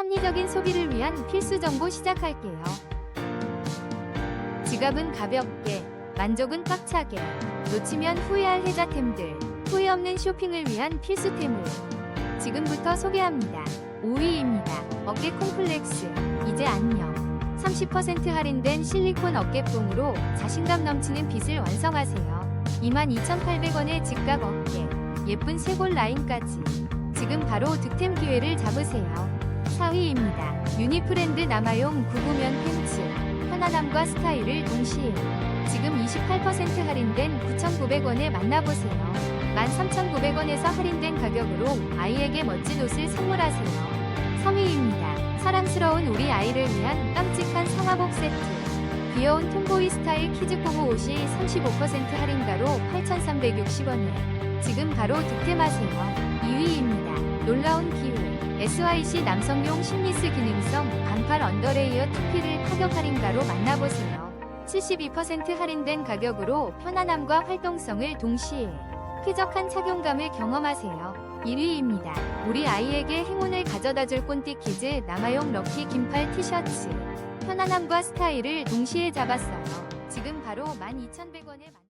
합리적인 소비를 위한 필수 정보 시작할게요. 지갑은 가볍게, 만족은 꽉차게, 놓치면 후회할 혜자템들, 후회 없는 쇼핑을 위한 필수템을 지금부터 소개합니다. 5위입니다. 어깨 콤플렉스, 이제 안녕. 30% 할인된 실리콘 어깨뽕으로 자신감 넘치는 핏을 완성하세요. 22,800원의 직각 어깨, 예쁜 쇄골 라인까지. 지금 바로 득템 기회를 잡으세요. 4위입니다. 유니프렌드 남아용 구구면 팬츠. 편안함과 스타일을 동시에. 지금 28% 할인된 9,900원에 만나보세요. 13,900원에서 할인된 가격으로 아이에게 멋진 옷을 선물하세요. 3위입니다. 사랑스러운 우리 아이를 위한 깜찍한 상하복 세트. 귀여운 톰보이 스타일 키즈코브 옷이 35% 할인가로 8,360원에. 지금 바로 득템하세요. 2위입니다. 놀라운 기회. SYC 남성용 심리스 기능성 반팔 언더레이어 투피를 파격 할인가로 만나보세요. 72% 할인된 가격으로 편안함과 활동성을 동시에 쾌적한 착용감을 경험하세요. 1위입니다. 우리 아이에게 행운을 가져다줄 꼰띠 키즈 남아용 럭키 긴팔 티셔츠. 편안함과 스타일을 동시에 잡았어요. 지금 바로 12,100원에 만...